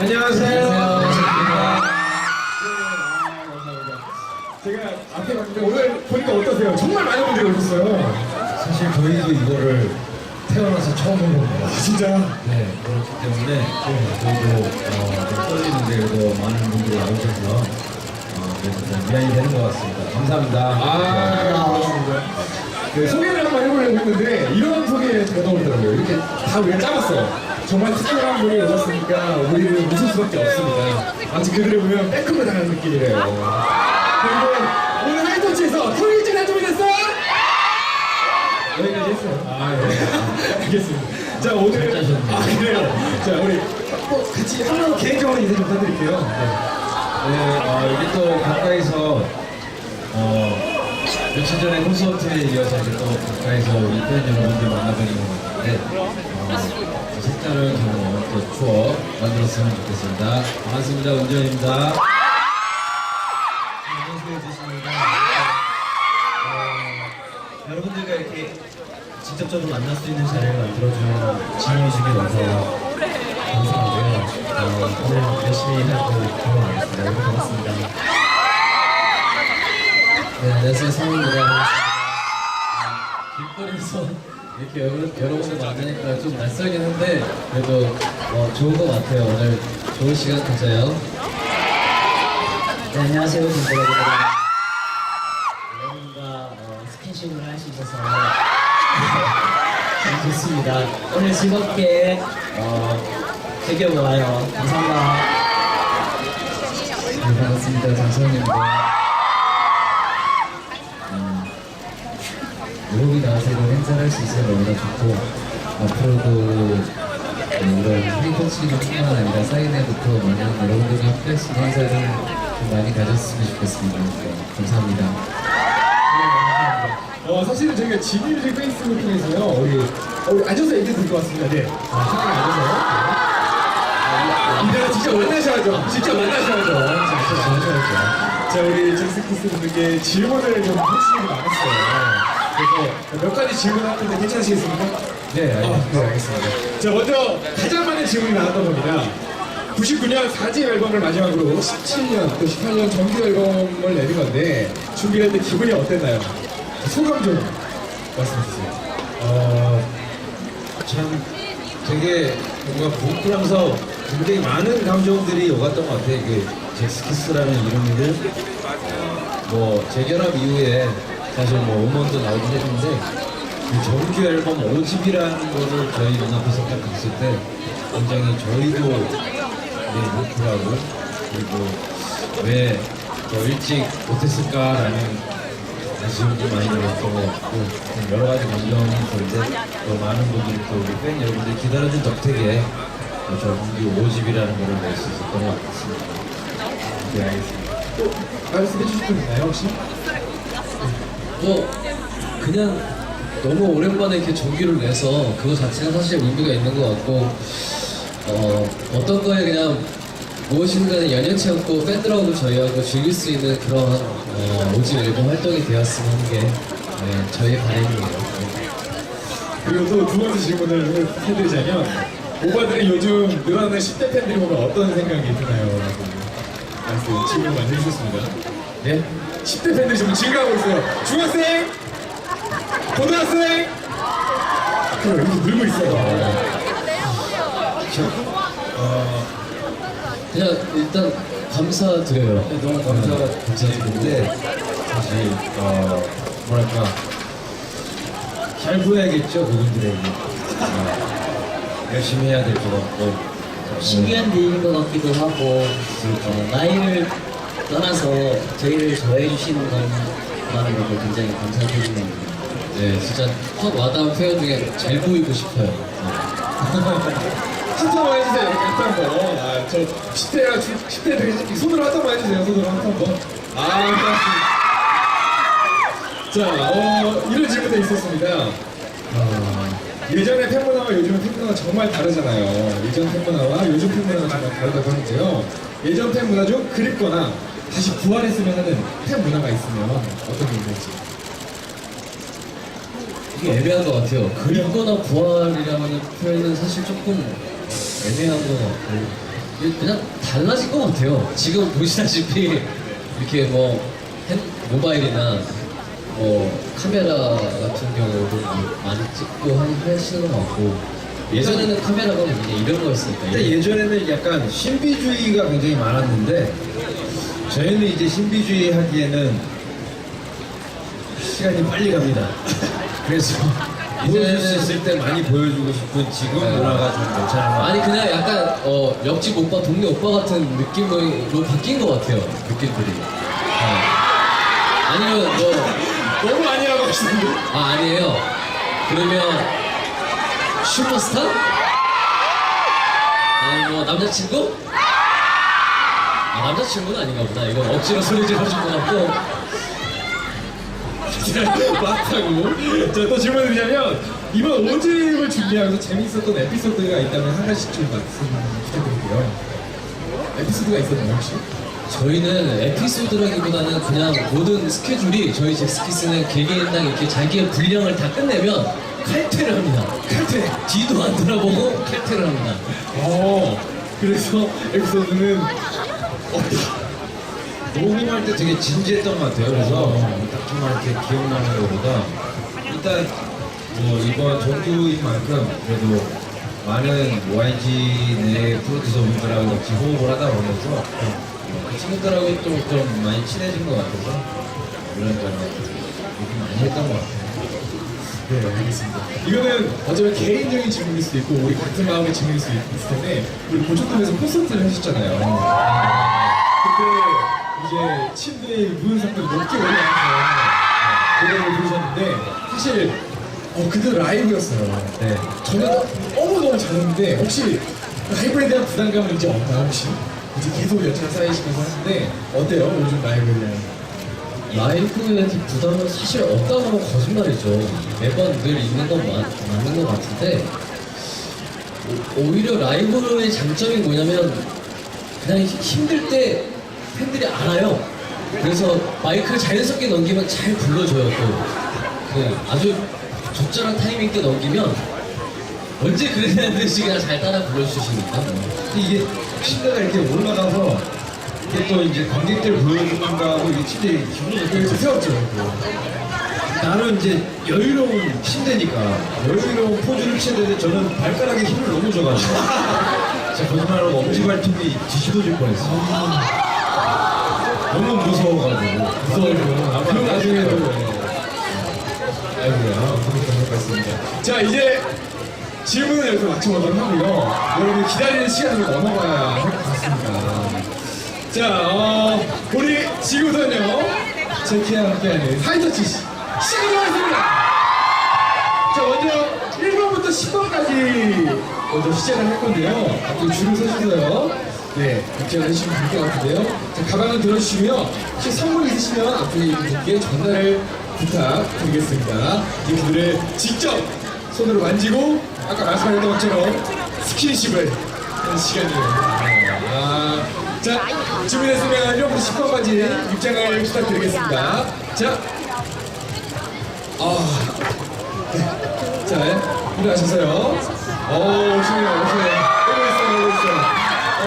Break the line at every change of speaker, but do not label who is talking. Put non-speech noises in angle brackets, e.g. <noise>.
안녕하세요. 제가 앞에 봤는데 오늘 보니까 어떠세요? 정말 많은 분들이 오셨어요.
사실 저희도 이거를 태어나서 처음 해봅니다.
아, 진짜요?
네, 그렇기 때문에 저희도 어, 좀 떨리는데 그래도 많은 분들이 나오셔서 어, 그래서 좀 미안이 되는 것 같습니다. 감사합니다.
아, 고맙습니다. 네, 소개를 한번 해보려고 했는데 이런 소개 잘 나오더라고요. 이렇게 다 우리가 짜봤어요. 정말 특별한 분이 오셨으니까 우리는 웃을 수밖에 없습니다. 마치 그들을 보면 백허그 당하는 느낌이래요. 그리고 오늘 하이터치에서 토요일째 날 준비됐어? 여기까지 했어요. 아, 네. 알겠습니다. 자, 오늘. 아, 그래요. 자, 우리 뭐 같이 한번 개인적으로 인사 좀 부탁드릴게요. 네.
네, 어, 이게 또 가까이서 어, 며칠 전에 콘서트에 이어서 이제 또 가까이서 우리 팬 여러분들 만나뵈는 것 같은데 어, 색다른 경험, 또 추억 만들었으면 좋겠습니다. 반갑습니다.
안녕하세요, 주신입니다. 어, 여러분들과 이렇게 직접적으로 만날 수 있는 자리를 만들어준 진유식에 와서 감사하고요. 어, 오늘 열심히 하고 돌아가겠습니다. 여러분 반갑습니다.
네, 안녕하세요. 성훈입니다. 길거리에서 이렇게 여러, 여러분들 만나니까 좀 낯설긴 한데 그래도 어, 좋은 것 같아요. 오늘 좋은 시간 가져요.
네, 안녕하세요, 김보라입니다. 여러분과 어, 스킨십을 할 수 있어서 참 <laughs> 좋습니다. 오늘 즐겁게 어, 즐겨보아요. 감사합니다.
네, 반갑습니다. 장소원입니다. 무릎이 나와서 이런 행사를 할 수 있어서 너무나 좋고 앞으로도 네, 이런 헤이터치뿐만 아니라 사인회부터 많은 여러분들과 함께 할 수 있는 행사를 좀 많이 가졌으면 좋겠습니다. 네, 감사합니다.
어, 사실은 저희가 지니뮤직 페이스북 통해서요, 우리, 어, 앉아서 얘기 듣고 왔습니다. 네. 아, 편하게 앉아서. 네. 이제는 직접 만나셔야죠. 직접 만나셔야죠. 자, 직접 만나셔야죠. 자, 우리 잭스키스 분들께 질문을 좀 해주시는 게 많았어요. 그래서 몇 가지 질문하는데 괜찮으시겠습니까?
네,
아,
알겠습니다.
네, 알겠습니다. 자, 먼저 가장 많은 질문이 나왔던 겁니다. 99년 4집 앨범을 마지막으로 17년 또 18년 정규 앨범을 내는 건데 준비할 때 기분이 어땠나요? 소감 좀 말씀해 주세요.
어, 참 되게 뭔가 부끄러면서 굉장히 많은 감정들이 오갔던 것 같아요. 이게 잭스키스라는 이름을 뭐 재결합 이후에 사실 뭐 음원도 나오긴 했는데 이 정규 앨범 5집이라는 거를 저희 눈앞에서 딱 봤을 때 굉장히 저희도 네, 목표하고 그리고 왜 더 일찍 못했을까라는 아쉬움도 많이 들었던 것 같고 좀 여러 가지 감정이 들는데 또 많은 분들이 또 우리 팬 여러분들 기다려준 덕택에 또 정규 5집이라는 거를 낼 수 있었던 것 같습니다.
네, 알겠습니다. 또 말씀해 주실 분 있나요, 혹시?
뭐 그냥 너무 오랜만에 이렇게 정기를 내서 그거 자체가 사실 의미가 있는 것 같고 어 어떤 거에 그냥 무엇인가는 연연치 않고 팬들하고 저희하고 즐길 수 있는 그런 어, 오직 앨범 활동이 되었으면 하는 게 네, 저희의 바람이에요. 네.
그리고 또 두 번째 질문을 해드리자면 오빠들이 요즘 늘어나는 10대 팬들이 보면 어떤 생각이 드나요? 라고 말씀 질문 많이 해주셨습니다.
네?
10대 팬들이 지금 증가하고 있어요. 중학생, 고등학생, 그럼 여기서 늘고 있어요.
그냥 일단 감사드려요.
네, 너무 감사가 감사드리는데 사실 어 뭐랄까 잘 보여야겠죠 그분들에게 어, 열심히 해야 될 것 같고
신기한 일인 것 같기도 하고 어, 나이를 떠나서 저희를 좋아해 주시는 것만으로도 굉장히 감사드리네요.
네, 진짜 확 와닿은 표현 중에 잘 보이고 싶어요.
한번 해주세요. 이렇게 한 번. 아, 저 10대가 10대들이 손으로 하트 한번 해주세요. 손으로 하트 한 번. 아, 고맙습니다. 자, 어, 이런 질문도 있었습니다. 어, 예전의 팬문화와 요즘의 팬문화가 정말 다르잖아요. 예전 팬문화와 요즘 팬문화가 정말 다르다고 하는데요. 예전 팬문화 중 그립거나 다시 부활했으면 하는 팬문화가 있으면 어떤 게 있는지.
이게 애매한 것 같아요. 그립거나 부활이라는 표현은 사실 조금 애매한 것 같고 그냥 달라진 것 같아요. 지금 보시다시피 이렇게 뭐 핸, 모바일이나 뭐 카메라 같은 경우도 많이 찍고 하- 하시는 것 같고 예전에는 카메라가 그냥 이런 거였으니까
근데 예전에는 약간 신비주의가 굉장히 많았는데 저희는 이제 신비주의 하기에는 시간이 빨리 갑니다. <laughs> 그래서 보여줄 수 있을 때 많이 보여주고 싶은 지금
네.
문화가 좀 괜찮은 것.
아니 그냥 약간 어, 옆집 오빠 동네 오빠 같은 느낌으로 바뀐 것 같아요 느낌들이 어. 아니면 뭐 <laughs>
너무 아니라고 하시는데.
아 아니에요 그러면 슈퍼스타? 아니 뭐 남자친구? 아 남자친구는 아닌가 보다 이건 억지로 소리 질러준 것 같고 <laughs>
맞다고. 자, 또 질문 드리자면, 이번 오집을 준비하면서 재밌었던 에피소드가 있다면 한 가지씩 좀 말씀 부탁드릴게요. 에피소드가 있었나요, 혹시?
저희는 에피소드라기보다는 그냥 모든 스케줄이 저희 잭스키스는 개개인당 이렇게 자기의 분량을 다 끝내면 칼퇴를 합니다.
칼퇴.
뒤도 안 돌아보고 칼퇴를 합니다.
어, 그래서 에피소드는
녹음할 때 되게 진지했던 것 같아요. 그래서 딱히 막 이렇게 기억나는 것보다 일단 뭐 이번 정규인 만큼 그래도 많은 YG 내 프로듀서 분들하고 같이 호흡을 하다 보면서 어, 그 친구들하고 좀, 좀 많이 친해진 것 같아서 이런저런 얘기 많이 했던 것 같아요.
네, 알겠습니다. 이거는 어쩌면 개인적인 질문일 수도 있고, 우리 같은 마음의 질문일 수도 있을 텐데, 우리 고척돔에서 콘서트를 하셨잖아요. 그때 이제 침대에 누운 상태로 높게 올라가서 노래를 부르셨는데, 사실, 어, 그때 라이브였어요.
네.
저는 너무 너무 잘했는데, 혹시 라이브에 대한 부담감은 이제 없나요, 혹시? 이제 계속 연차가 쌓이시면서 하는데, 어때요? 요즘 라이브에 대한.
라이브에 대한 부담은 사실 없다고 하면 거짓말이죠. 매번 늘 있는 건 맞, 맞는 것 같은데 오, 오히려 라이브의 장점이 뭐냐면 그냥 힘들 때 팬들이 알아요. 그래서 마이크를 자연스럽게 넘기면 잘 불러줘요 또. 그 아주 적절한 타이밍 때 넘기면 언제 그랬냐는 듯이 그냥 잘 따라 불러주시니까 뭐.
이게 침대가 이렇게 올라가서 이게 또 이제 관객들 보여주는가 하고 이게 침대 기분이 되게
세웠죠.
나는 이제 여유로운 침대니까 여유로운 포즈를 취해야 되는데 저는 발가락에 힘을 너무 줘가지고 제가 거짓말하고 엄지발톱이 뒤집어질 뻔했어 너무 무서워가지고
무서워요. 아, 그럼 나중에도. 아이고야, 그렇게 것 같습니다. 자, 이제 질문을 여기서 마쳐보도록 하고요. 여러분 기다리는 시간을 넘어가야 할 것 같습니다. 자, 어, 우리 지구선요. 제키와 함께하는 하이터치 시- 시작하겠습니다. 자, 먼저 1번부터 10번까지 먼저 시작을 할 건데요. 앞으로 줄을 서주세요. 네, 입장을 해주시면 될 것 같은데요. 자, 가방을 들어주시고요. 혹시 선물 있으시면 앞에 있는 분께 전달을 부탁드리겠습니다. 이 분들을 직접 손으로 만지고 아까 말씀하셨던 것처럼 스킨십을 하는 시간이에요. 아, 자, 준비됐으면 1번부터 10번까지 입장을 부탁드리겠습니다. 자, 아, 네. 자, 일어나셔서요. 오, 오시네요, 오시네요.